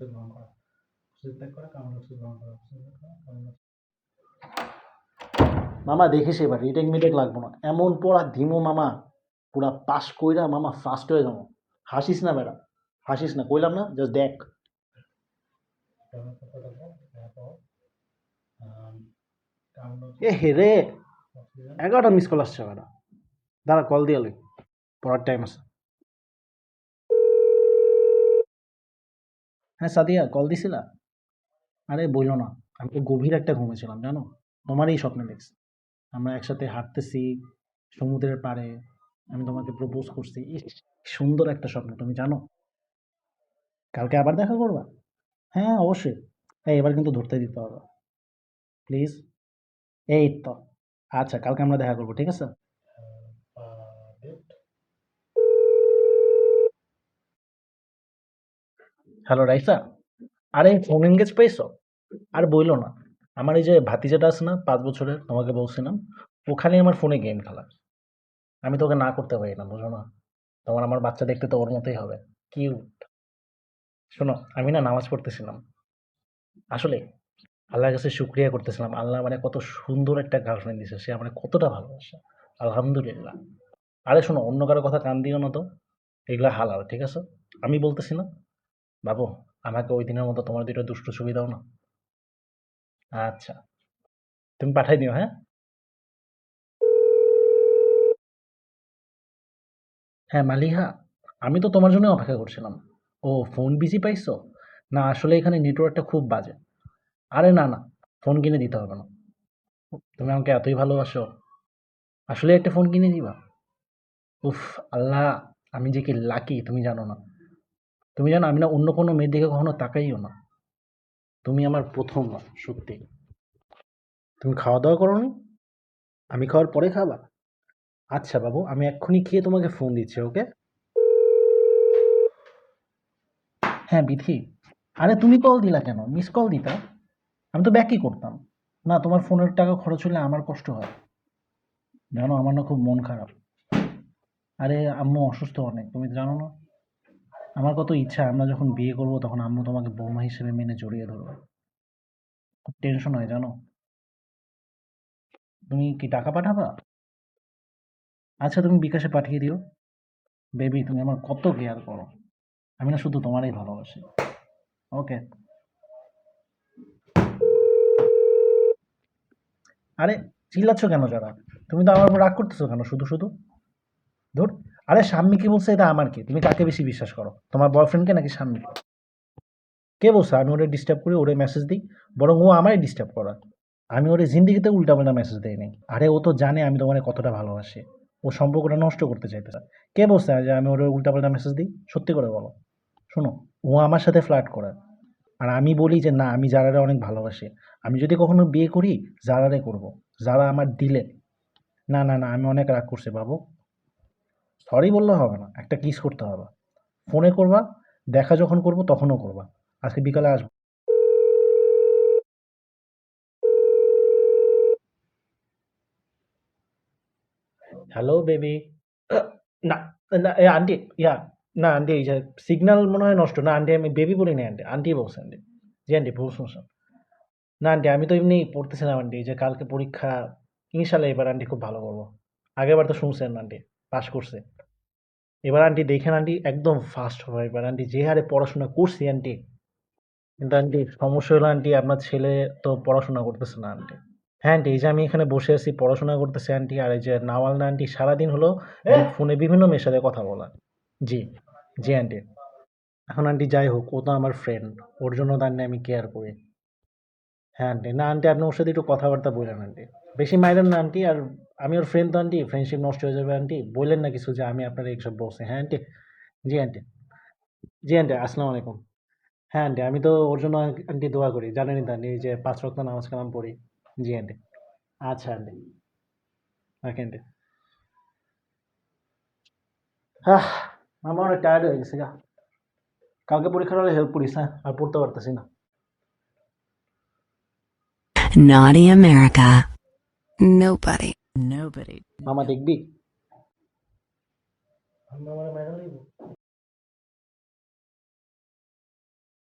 কামরূপ গ্রহণ করা কুশি ত্যাগ করা কামরূপ গ্রহণ করা কুশি ত্যাগ করা কামরূপ মামা দেখিস এবার, রিটেক মিটেক লাগবো না। এমন পড়া ধিমো মামা, পুরা পাস কইরা মামা ফার্স্ট হয়ে যাব। হাসিস না বেড়া, হাসিস না, কইলাম না জাস্ট দেখ। এ হে এগারোটা মিস কল আসছে বেড়া। দাঁড়া কল দিয়ে পড়ার টাইম আছে। হ্যাঁ সাদিয়া কল দিছিলা? আরে বইলো না। আমি তো গভীর একটা ঘুমেছিলাম জানো? তোমারই স্বপ্নে দেখছি। আমরা একসাথে হাঁটতেছি, সমুদ্রের পাড়ে। আমি তোমাকে প্রপোজ করছি সুন্দর একটা স্বপ্ন, তুমি জানো? কালকে আবার দেখা করবা? হ্যাঁ অবশ্যই। এই, এবার কিন্তু ধরতে দিতে হবে। প্লিজ এই তো। আচ্ছা কালকে আমরা দেখা করব, ঠিক আছে? হ্যালো রাইসা আরে ফোন এনগেজ পেয়েছ? আর বইলো না। আমার এই যে ভাতিজাটা আছে না, পাঁচ বছরের, তোমাকে বলছিলাম ওখানে আমার ফোনে গেম খেলা আমি তোকে না করতে পারি না, বুঝো না। তোমার আমার বাচ্চা দেখতে তো ওর মতোই হবে। কিউট শোনো, আমি না নামাজ পড়তেছিলাম। আসলে আল্লাহর কাছে শুক্রিয়া করতেছিলাম। আল্লাহ মানে কত সুন্দর একটা গার্লফ্রেন্ড দিছে, সে আমার কতটা ভালোবাসে। আলহামদুলিল্লাহ। আরে শোনো, অন্য কারও কথা কান দিও না তো। এগুলা হালাল, ঠিক আছে? আমি বলতেছি না বাবু, আমাকে ওই দিনের মতো তোমার দুটো দুষ্ট ছবি দাও না। আচ্ছা। তুমি পাঠাই দিও হ্যাঁ? হ্যাঁ মালিহা, আমি তো তোমার জন্য অপেক্ষা করছিলাম। ও ফোন বিজি পাইছো? না, আসলে এখানে নেটওয়ার্কটা খুব বাজে। আরে না না ফোন কিনে দিতে হবে না। তুমি আমাকে এতই ভালোবাসো। আসলে একটা ফোন কিনে দিবা? উফ, আল্লাহ, আমি যে কি লাকি তুমি জানো না। তুমি জানো, আমি না অন্য কোনো মেয়ের দিকে কখনো তাকাইও না। তুমি আমার প্রথম না সত্যি। তুমি খাওয়া দাওয়া করো আমি খাওয়ার পরে খাবা? আচ্ছা বাবু, আমি এক্ষুনি খেয়ে তোমাকে ফোন দিচ্ছি ওকে হ্যাঁ বিথি। আরে তুমি কল দিলা কেন? মিস কল দিতা? আমি তো ব্যাকই করতাম। না, তোমার ফোনের টাকা খরচ হলে আমার কষ্ট হয়। জানো, আমার না খুব মন খারাপ। আরে আম্মু, অসুস্থ অনেক, তুমি জানো না? আমার কত ইচ্ছা, আমরা যখন বিয়ে করব তখন আম্মু তোমাকে বৌমা হিসেবে মেনে জড়িয়ে ধরবে। খুব টেনশন হয়, জানো? তুমি কি টাকা পাঠাবা? আচ্ছা তুমি বিকাশে পাঠিয়ে দিও। বেবি তুমি আমার কত কেয়ার করো। আমি না শুধু তোমারই ভালোবাসি। ওকে আরে, চিল্লাচ্ছ কেন যারা? তুমি তো আমার উপর রাগ করতেছো কেন? শুধু শুধু। ধর। আরে স্বামী কি বলছে? এটা আমার কি? তুমি কাকে বেশি বিশ্বাস করো? তোমার বয়ফ্রেন্ডকে নাকি স্বামীকে কে বলছে? আমি ওরে ডিস্টার্ব করি, ওরে মেসেজ দিই, বরং ও আমারই ডিস্টার্ব করা আমি ওরে জিন্দিগিতে উল্টাপাল্টা মেসেজ দেই নাই। আরে ও তো জানে আমি তোমার কতটা ভালোবাসি। ও সম্পর্কটা নষ্ট করতে চাইতে কে বলছে যে আমি ওরে উল্টাপাল্টা মেসেজ দিই? সত্যি করে বলো। শোনো, ও আমার সাথে ফ্লার্ট করে। আর আমি বলি যে, না, আমি যারারে অনেক ভালোবাসি। আমি যদি কখনো বিয়ে করি, যারারে করব। যারা আমার দিলে। না না না, আমি অনেক রাগ করছি বাবু। সরি বললে হবে না, একটা কিস করতে হবে। ফোনে করবা, দেখা যখন করব তখনও করবা। আজকে বিকালে আসব। হ্যালো বেবি না না, এ আন্টি ইয়া, না আন্টি এই যে সিগন্যাল মনে হয় নষ্ট। না আন্টি আমি বেবি বলি না আন্টি আন্টি বলছে আন্টি জি আন্টি ভুল শুনছেন। না আন্টি আমি তো এমনি পড়তেছিলাম আন্টি যে কালকে পরীক্ষা, ইনশাল্লাহ এবার আন্টি খুব ভালো করব। আগেরবার তো শুনছেন আন্টি পাস করছে। এবার আন্টি দেখেন আন্টি একদম ফাস্ট হবে এবার আন্টি যে হারে পড়াশোনা করছি আন্টি কিন্তু আন্টি সমস্যা হলো আন্টি আপনার ছেলে তো পড়াশোনা করতেছে না আন্টি হ্যাঁ আন্টি এই যে আমি এখানে বসে আছি পড়াশোনা করতেছে আন্টি আর এই যে নাওয়াল না আন্টি সারাদিন হলো ফোনে বিভিন্ন মেয়ের সাথে কথা বলা। জি জি আন্টি এখন আন্টি যাই হোক ও তো আমার ফ্রেন্ড ওর জন্য তো আন্টি আমি কেয়ার করি। হ্যাঁ আন্টি। না, আন্টি, আপনি ওর সাথে একটু কথাবার্তা বললেন আন্টি। বেশি মাইরেন না, আন্টি। আর আমি ওর ফ্রেন্ড তো, আন্টি। ফ্রেন্ডশিপ নষ্ট হয়ে যাবে, আন্টি। বললেন না কিছু যে আমি আপনার এইসব বলছি হ্যাঁ আন্টি? জি আন্টি। জি, আন্টি, আসসালামু আলাইকুম। হ্যাঁ আন্টি, আমি তো ওর জন্য আন্টি দোয়া করি। জানেনই তো আন্টি যে পাঁচ রক্ত নামাজ কালাম পড়ি। জি, আন্টি। আচ্ছা আন্টি। Okay, aunty. হ্যাঁ আমার অনেক টায়ার্ড হয়ে গেছে কালকে পরীক্ষার হলে হেল্প করিস হ্যাঁ? আর পড়তে পারতেছি না। Naughty America. Nobody. Nobody. মামা দেখবি মামা মেডাল